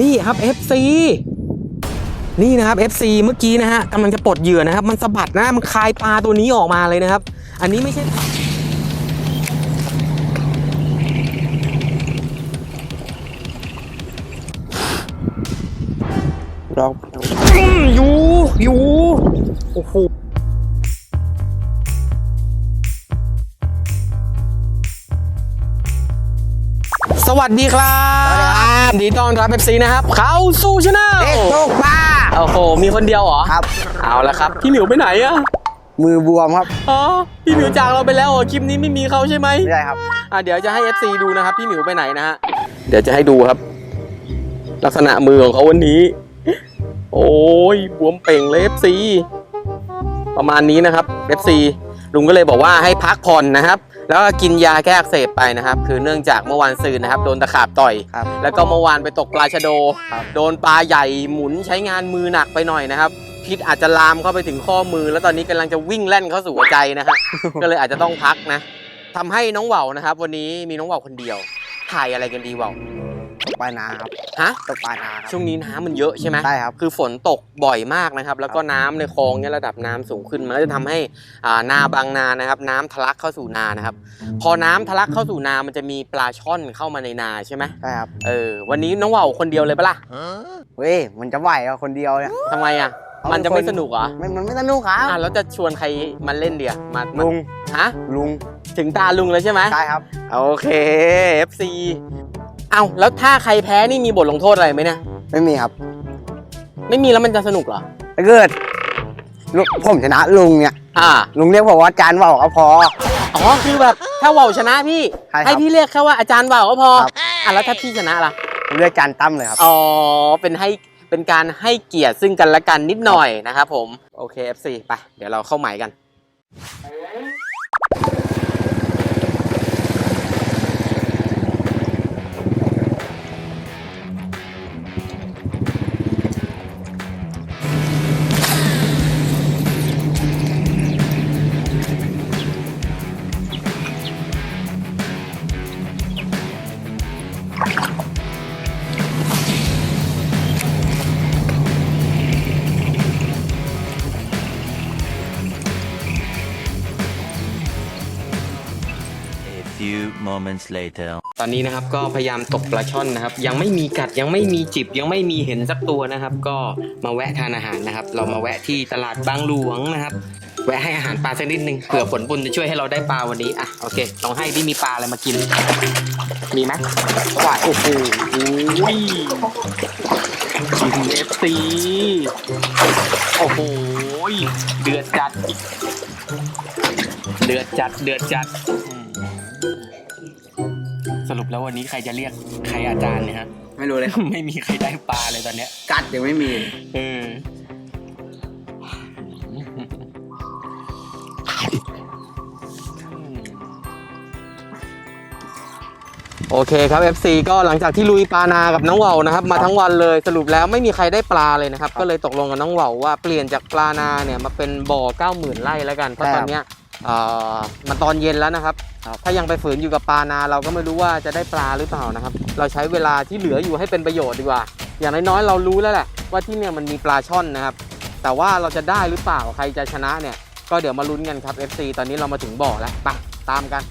นี่ครับ FC นี่นะครับ FC เมื่อกี้นะฮะกำลังจะปลดเหยื่อนะครับ มันสะบัดนะมันคลายปลาตัวนี้ออกมาเลยนะครับ อันนี้ไม่ใช่ลองอืมอยู่อยู่โอ้โห สวัสดีครับดีต้อนรับ FC นะครับ เข้าสู่ช anel เอ๊ะตกปลาโอ้โห มีคนเดียวเหรอ ครับ เอาละครับ พี่หมิวไปไหนอะมือบวมครับ อ๋อ พี่หมิวจากเราไปแล้วเหรอคลิปนี้ไม่มีเขาใช่ไหมไม่ได้ครับอะเดี๋ยวจะให้ FC ดูนะครับ พี่หมิวไปไหนนะฮะ เดี๋ยวจะให้ดูครับ ลักษณะมือของเขาวันนี้ โอ้ยบวมเป่งเลย FC ประมาณนี้นะครับ FC ลุงก็เลยบอกว่าให้พักผ่อนนะครับ แล้วก็กินยาแก้อักเสบไปนะครับ คือเนื่องจากเมื่อวานซืนนะครับ โดนตะขาบต่อย ครับ แล้วก็เมื่อวานไปตกปลาชะโด ครับ โดนปลาใหญ่หมุนใช้งานมือหนักไปหน่อยนะครับ พิษอาจจะลามเข้าไปถึงข้อมือ แล้วตอนนี้กำลังจะวิ่งแล่นเข้าสู่หัวใจนะฮะ ก็เลยอาจจะต้องพักนะทำให้น้องเหว่านะครับ วันนี้มีน้องเหว่าคนเดียวถ่ายอะไรกันดีเหว่า ตกปลานาครับฮะตกปลานาครับช่วงนี้น้ำมันเยอะใช่ไหมใช่ครับ คือฝนตกบ่อยมากนะครับ แล้วก็น้ำในคลองเนี่ยระดับน้ำสูงขึ้น มันก็จะทำให้อ่านาบางนานะครับ น้ำทะลักเข้าสู่นานะครับ พอน้ำทะลักเข้าสู่นา มันจะมีปลาช่อนเข้ามาในนาใช่ไหมใช่ครับเออ วันนี้น้องเหว่าคนเดียวเลยปะล่ะเว้ยมันจะไหวเหรอคนเดียวเนี่ยทำไมอะ มันจะไม่สนุกเหรอไม่มันไม่สนุกครับอะแล้วจะชวนใครมาเล่นเดียวมามาลุงฮะ ลุงถึงตาลุงแล้วใช่ไหม ใช่ครับ โอเค FC เอาแล้วถ้าใครแพ้นี่มีบทลงโทษอะไรไหมเนี่ยไม่มีครับ ไม่มีแล้วมันจะสนุกเหรอถ้าเกิดลุงผมชนะลุงเนี่ย อ่า ลุงเรียกผมว่าจานว่าวก็พอ อ๋อคือแบบถ้าว่าวชนะพี่ใช่ครับให้พี่เรียกแค่ว่าอาจารย์ว่าวก็พอครับ อะแล้วถ้าพี่ชนะล่ะผมเรียกจานตั้มเลยครับ อ๋อเป็นให้เป็นการให้เกียรติซึ่งกันและกันนิดหน่อยนะครับผมโอเค FC ไปเดี๋ยวเราเข้าหมายกัน few moments later. ตอนนี้นะครับก็พยายามตกปลาช่อนนะครับ ยังไม่มีกัดยังไม่มีจิบยังไม่มีเห็นสักตัวนะครับ ก็มาแวะทานอาหารนะครับ เรามาแวะที่ตลาดบางหลวงนะครับ แวะให้อาหารปลาสักนิดนึงเผื่อผลบุญจะช่วยให้เราได้ปลาวันนี้อะโอเคลองให้ที่มีปลาอะไรมากิน มีไหมว้ายโอ้โหอุ้ยกินเอฟซีโอ้โหเดือดจัด เดือดจัดเดือดจัดอืม สรุปแล้ววันนี้ใครจะเรียกใครอาจารย์เนี่ยฮะ ไม่รู้เลยครับ ไม่มีใครได้ปลาเลยตอนเนี้ย กัดยังไม่มีเออ โอเคครับ FC ก็หลังจากที่ลุยปลานากับน้องเหวานะครับ มาทั้งวันเลยสรุปแล้วไม่มีใครได้ปลาเลยนะครับ ก็เลยตกลงกับน้องเหวาว่าเปลี่ยนจากปลานาเนี่ยมาเป็นบ่อ 9 0,000ไร่แล้วกันเพราะตอนเนี้ยเอ่อ มันตอนเย็นแล้วนะครับ ถ้ายังไปฝืนอยู่กับปลานาเราก็ไม่รู้ว่าจะได้ปลาหรือเปล่านะครับ เราใช้เวลาที่เหลืออยู่ให้เป็นประโยชน์ดีกว่า อย่างน้อยๆเรารู้แล้วแหละว่าที่เนี่ยมันมีปลาช่อนนะครับ แต่ว่าเราจะได้หรือเปล่าใครจะชนะเนี่ย ก็เดี๋ยวมาลุ้นกันครับ FC ตอนนี้เรามาถึงบ่อแล้วไปตามกัน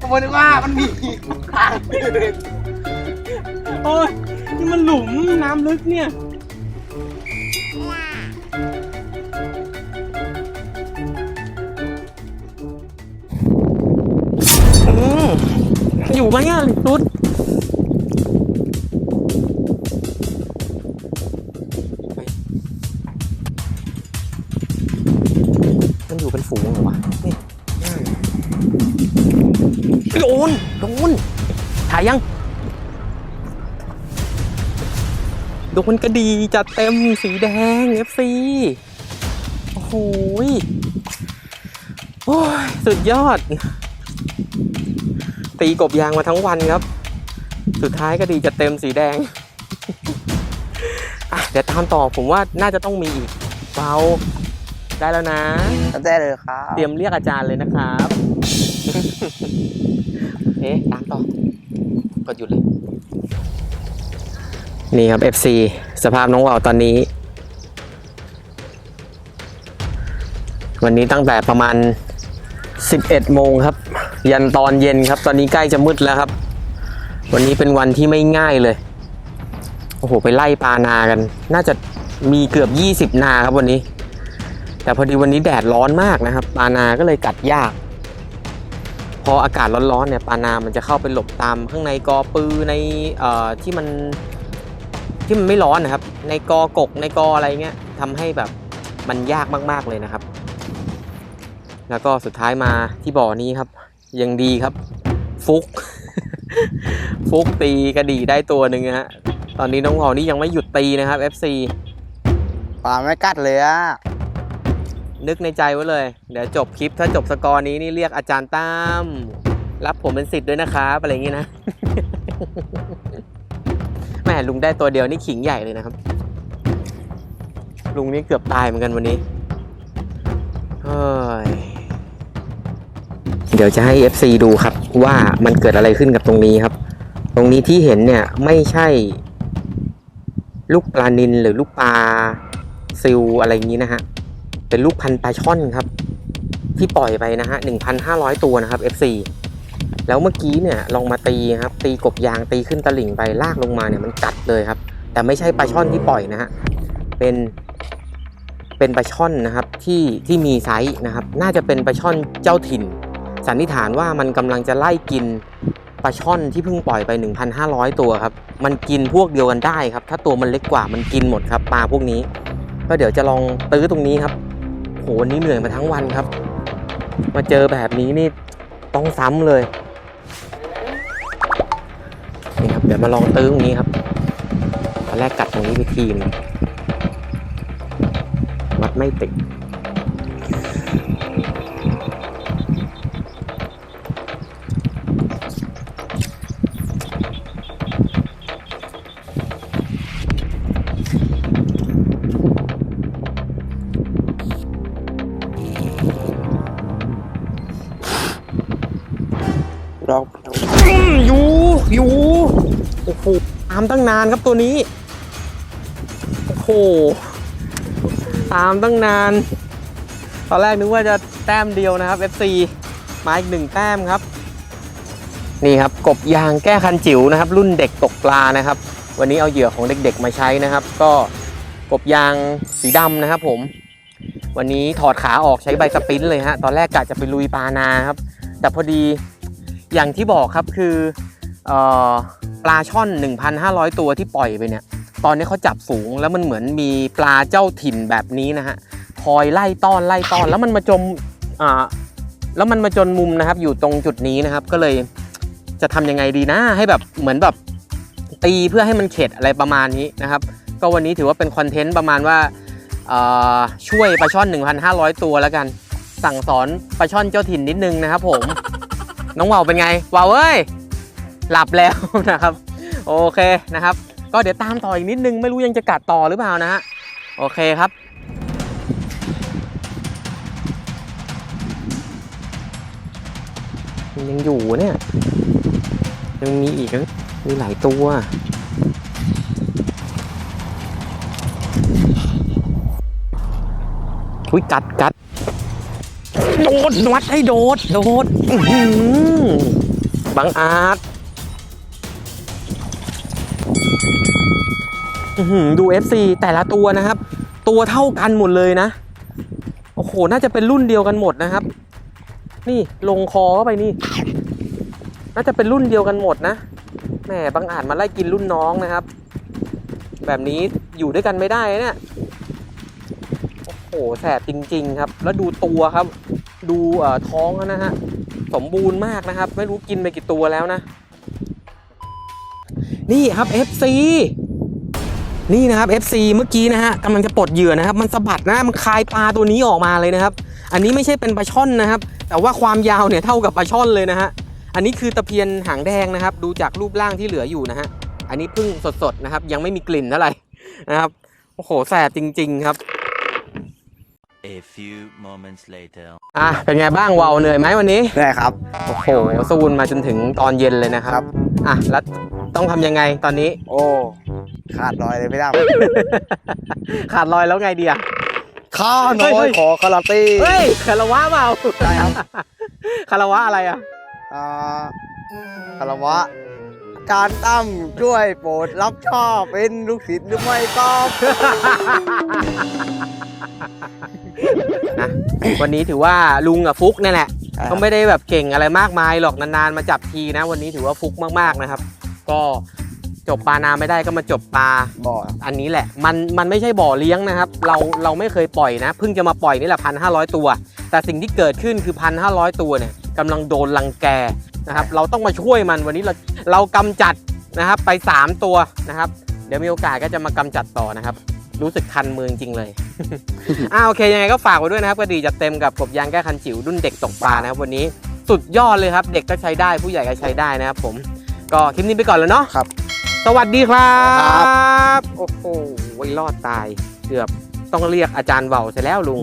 ผมนึกว่ามันมีทางโอ้ยนี่มันหลุมน้ำลึกเนี่ยอืมอยู่ไหมอะรุดมันอยู่เป็นฝูงเหรอวะนี่ โดนโดนถ่ายยัง โดนกระดีจัดเต็มสีแดง FC โอ้โหยโอ้ยสุดยอด ตีกบยางมาทั้งวันครับ สุดท้ายก็ดีจัดเต็มสีแดงอะเดี๋ยวตามต่อผมว่าน่าจะต้องมีอีกเบาได้แล้วนะ ได้เลยครับ เตรียมเรียกอาจารย์เลยนะครับ โอเคตามต่อกดหยุดเลย นี่ครับ FC สภาพน้องวาวตอนนี้ วันนี้ตั้งแต่ประมาณ 11 โมงครับ ยันตอนเย็นครับ ตอนนี้ใกล้จะมืดแล้วครับ วันนี้เป็นวันที่ไม่ง่ายเลย โอ้โห ไปไล่ปลานากัน น่าจะมีเกือบ 20 นาครับวันนี้ แต่พอดีวันนี้แดดร้อนมากนะครับ ปลานาก็เลยกัดยาก พออากาศร้อนๆเนี่ยปลานามันจะเข้าไปหลบตามข้างในกอปือในเอ่อที่มันที่มันไม่ร้อนนะครับ ในกอกกในกออะไรเงี้ยทำให้แบบมันยากมากๆเลยนะครับ แล้วก็สุดท้ายมาที่บ่อนี้ครับ ยังดีครับ ฟุก ฟุกตีกระดี่ได้ตัวหนึ่งฮะตอนนี้น้องหอนี่ยังไม่หยุดตีนะครับ FC ปลาไม่กัดเลยอะ นึกในใจไว้เลย เดี๋ยวจบคลิปถ้าจบสกอร์นี้นี่เรียกอาจารย์ตั้มรับผมเป็นสิทธิ์ด้วยนะครับอะไรอย่างงี้นะแหม่ลุงได้ตัวเดียวนี่ขิงใหญ่เลยนะครับ ลุงนี่เกือบตายเหมือนกันวันนี้เฮ้ยเดี๋ยวจะให้ FC ดูครับว่ามันเกิดอะไรขึ้นกับตรงนี้ครับ ตรงนี้ที่เห็นเนี่ยไม่ใช่ ลูกปลานินหรือลูกปลาซิลอะไรอย่างนี้นะฮะ เป็นลูกพันธุ์ปลาช่อนครับ ที่ปล่อยไปนะฮะ1,500ตัวนะครับ FC แล้วเมื่อกี้เนี่ยลองมาตีครับ ตีกบยางตีขึ้นตลิ่งไปลากลงมาเนี่ยมันกัดเลยครับ แต่ไม่ใช่ปลาช่อนที่ปล่อยนะฮะเป็นเป็นปลาช่อนนะครับที่ที่มีไซส์นะครับ น่าจะเป็นปลาช่อนเจ้าถิ่น สันนิษฐานว่ามันกำลังจะไล่กินปลาช่อนที่เพิ่งปล่อยไป 1,500 ตัวครับ มันกินพวกเดียวกันได้ครับ ถ้าตัวมันเล็กกว่ามันกินหมดครับปลาพวกนี้ ก็เดี๋ยวจะลองตื้อตรงนี้ครับ โหวันนี้เหนื่อยมาทั้งวันครับ มาเจอแบบนี้นี่ต้องซ้ำเลยนี่ครับเดี๋ยวมาลองตื้อตรงนี้ครับตอนแรกกัดตรงนี้ไปทีมงวัดไม่ติด อ้โหตามตั้งนานครับตัวนี้ โอ้โห ตามตั้งนาน ตอนแรกนึกว่าจะแต้มเดียวนะครับ FC มาอีกหนึ่งแต้มครับ นี่ครับกบยางแก้คันจิ๋วนะครับ รุ่นเด็กตกปลานะครับ วันนี้เอาเหยื่อของเด็กๆมาใช้นะครับ ก็กบยางสีดำนะครับ ผม วันนี้ถอดขาออกใช้ใบสปรินเลยฮะตอนแรกกะจะไปลุยปลานาครับ แต่พอดีอย่างที่บอกครับคือเออ ปลาช่อน 1,500 ตัวที่ปล่อยไปเนี่ย ตอนนี้เขาจับฝูงแล้วมันเหมือนมีปลาเจ้าถิ่นแบบนี้นะฮะคอยไล่ต้อนไล่ต้อน แล้วมันมาจมอ่าแล้วมันมาจนมุมนะครับ อยู่ตรงจุดนี้นะครับ ก็เลยจะทำยังไงดีนะ ให้แบบเหมือนแบบตีเพื่อให้มันเข็ดอะไรประมาณนี้นะครับ ก็วันนี้ถือว่าเป็นคอนเทนต์ประมาณว่าช่วยปลาช่อน 1,500 ตัวแล้วกัน สั่งสอนปลาช่อนเจ้าถิ่นนิดนึงนะครับผม น้องวาวเป็นไงวาวเอ้ย หลับแล้วนะครับ โอเคนะครับ ก็เดี๋ยวตามต่ออีกนิดนึงไม่รู้ยังจะกัดต่อหรือเปล่านะฮะโอเคครับมันยังอยู่เนี่ยยังมีอีกนะมีหลายตัวอุ้ยกัดกัดโดดวัดให้โดดโดดอื้อหือบังอาจ ดู FC แต่ละตัวนะครับ ตัวเท่ากันหมดเลยนะ โอ้โห น่าจะเป็นรุ่นเดียวกันหมดนะครับ นี่ลงคอเข้าไปนี่ น่าจะเป็นรุ่นเดียวกันหมดนะ แหมบางอาจมาไล่กินรุ่นน้องนะครับ แบบนี้อยู่ด้วยกันไม่ได้นะเนี่ย โอ้โห แสบจริง ๆ ครับ แล้วดูตัวครับ ดูเอ่อท้องนะฮะ สมบูรณ์มากนะครับ ไม่รู้กินไปกี่ตัวแล้วนะ นี่ครับ FC นี่นะครับ FC เมื่อกี้นะฮะกำลังจะปลดเหยื่อนะครับ มันสะบัดนะมันคายปลาตัวนี้ออกมาเลยนะครับ อันนี้ไม่ใช่เป็นปลาช่อนนะครับ แต่ว่าความยาวเนี่ยเท่ากับปลาช่อนเลยนะฮะอันนี้คือตะเพียนหางแดงนะครับ ดูจากรูปร่างที่เหลืออยู่นะฮะอันนี้เพิ่งสดๆนะครับ ยังไม่มีกลิ่นเท่าไหร่นะครับโอ้โหแสบจริง ๆครับ A few moments later. อะเป็นไงบ้างวาวเหนื่อยไหมวันนี้เหนื่อยครับ โอ้โหสูนมาจนถึงตอนเย็นเลยนะครับ อะแล้วต้องทำยังไงตอนนี้ โอ้ ขาดลอยเลยพี่ดขาดลอยแล้วไงดีอะำข้าน้เฮ้อยยขอคาราตี้เฮ้ยคารวะเปล่าใช่ครับคารวะอะไรอะอ่าคารวะอาจารย์ตั้มช่วยโปรดรับชอบเป็นลูกศิษย์หรือไม่ก็นะวันนี้ถือว่าลุงกับฟุกนั่นแหละก็ไม่ได้แบบเก่งอะไรมากมายหรอกนานๆมาจับทีนะ วันนี้ถือว่าฟุกมากๆนะครับ ก็ จบปลานาไม่ได้ก็มาจบปลาบ่ออันนี้แหละ มันมันไม่ใช่บ่อเลี้ยงนะครับ เราเราไม่เคยปล่อยนะเพิ่งจะมาปล่อยนี่แหละพันห้าร้อยตัว แต่สิ่งที่เกิดขึ้นคือพันห้าร้อยตัวเนี่ยกำลังโดนรังแกนะครับ เราต้องมาช่วยมันวันนี้เราเรากำจัดนะครับไป 3 ตัวนะครับ เดี๋ยวมีโอกาสก็จะมากำจัดต่อนะครับ รู้สึกคันมือจริงๆเลย อ่าโอเคยังไงก็ฝากไว้ด้วยนะครับก็ดีจัดเต็มกับกบยางแก้คันจิ๋วรุ่นเด็กตกปลานะครับวันนี้สุดยอดเลยครับ เด็กก็ใช้ได้ผู้ใหญ่ก็ใช้ได้นะครับผม ก็คลิปนี้ไปก่อนแล้วเนาะครับ สวัสดีครัครับ โอ้โหรอดตาย เกือบต้องเรียกอาจารย์เบาเสร็จแล้วลุง